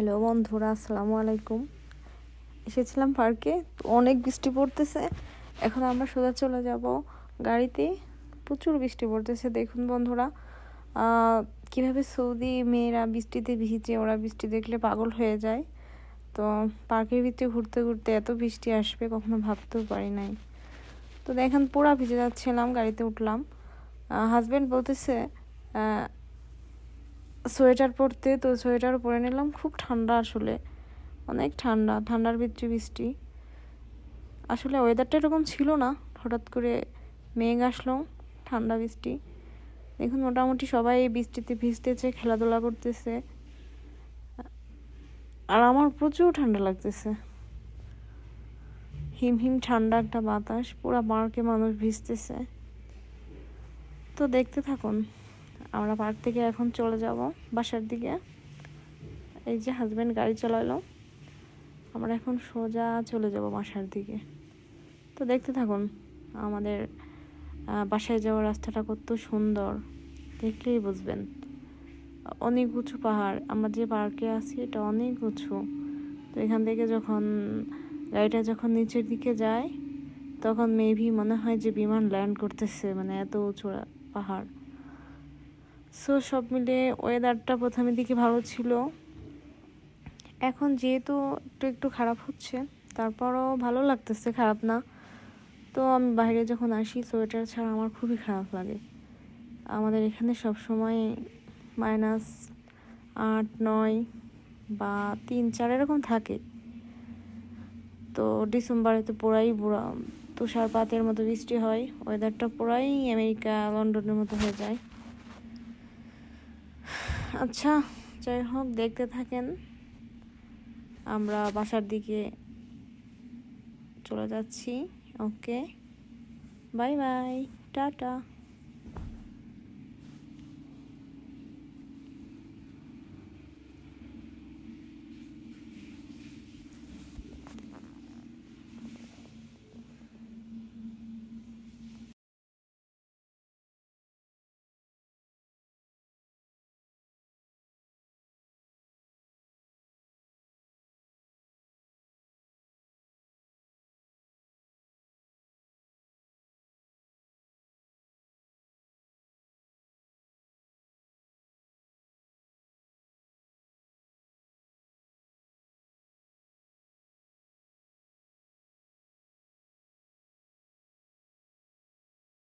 Hello বন্ধুরা, আসসালামু আলাইকুম। এসেছিলাম পার্কে, তো অনেক বৃষ্টি পড়তেছে। এখন আমরা সোজা চলে যাব গাড়িতে। প্রচুর বৃষ্টি পড়তেছে, দেখুন বন্ধুরা। কীভাবে সৌদি মেয়েরা বৃষ্টিতে ভিজে, ওরা বৃষ্টি দেখলে পাগল হয়ে যায়। তো পার্কের ভিতরে ঘুরতে ঘুরতে এত বৃষ্টি আসবে, কখনো ভাবতেও পারি নাই। তো দেখেন পুরা ভিজে যাচ্ছিলাম, গাড়িতে উঠলাম। হাজব্যান্ড বলতেছে সোয়েটার পরতে, তো সোয়েটার পরে নিলাম, খুব ঠান্ডা আসলে, অনেক ঠান্ডা, ঠান্ডার ভিতরে বৃষ্টি। আসলে ওয়েদারটা এরকম ছিল না, হঠাৎ করে মেঘ আসলো, ঠান্ডা বৃষ্টি। দেখুন, মোটামুটি সবাই এই বৃষ্টিতে ভিজতেছে, খেলাধুলা করতেছে। আর আমার প্রচুর ঠান্ডা লাগতেছে। হিম হিম ঠান্ডা একটা বাতাস, পুরা পার্কে মানুষ ভিজতেছে। তো দেখতে থাকুন। আমরা পার্ক থেকে এখন চলে যাব বাসার দিকে। এই যে হাজব্যান্ড গাড়ি চালালো। আমরা এখন সোজা চলে যাব বাসার দিকে। তো দেখতে থাকুন, আমাদের বাসায় যাওয়ার রাস্তাটা কত সুন্দর। দেখলেই বুঝবেন। অনেক উঁচু পাহাড়। আমরা যে পার্কে আছি, এটা অনেক উঁচু। তো এখান থেকে যখন গাড়িটা যখন নিচের দিকে যায়, তখন মেবি মনে হয় যে বিমান ল্যান্ড করতেছে মানে এত উঁচু পাহাড়। সো সব মিলে ওয়েদারটা প্রথমের দিকে ভালো ছিল। এখন যেহেতু একটু একটু খারাপ হচ্ছে, তারপরও ভালো লাগতেছে, খারাপ না। তো আমি বাইরে যখন আসি সোয়েটার ছাড়া আমার খুবই খারাপ লাগে। আমাদের এখানে সব সময় মাইনাস আট, নয় বা তিন, চার এরকম থাকে। তো ডিসেম্বরে তো পুরাই বুড়া, তুষারপাতের মতো বৃষ্টি হয় ওয়েদারটা পুরাই আমেরিকা, লন্ডনের মতো হয়ে যায়। আচ্ছা যাই হোক দেখতে থাকেন। আমরা বাসার দিকে চলে যাচ্ছি। Okay bye bye tata.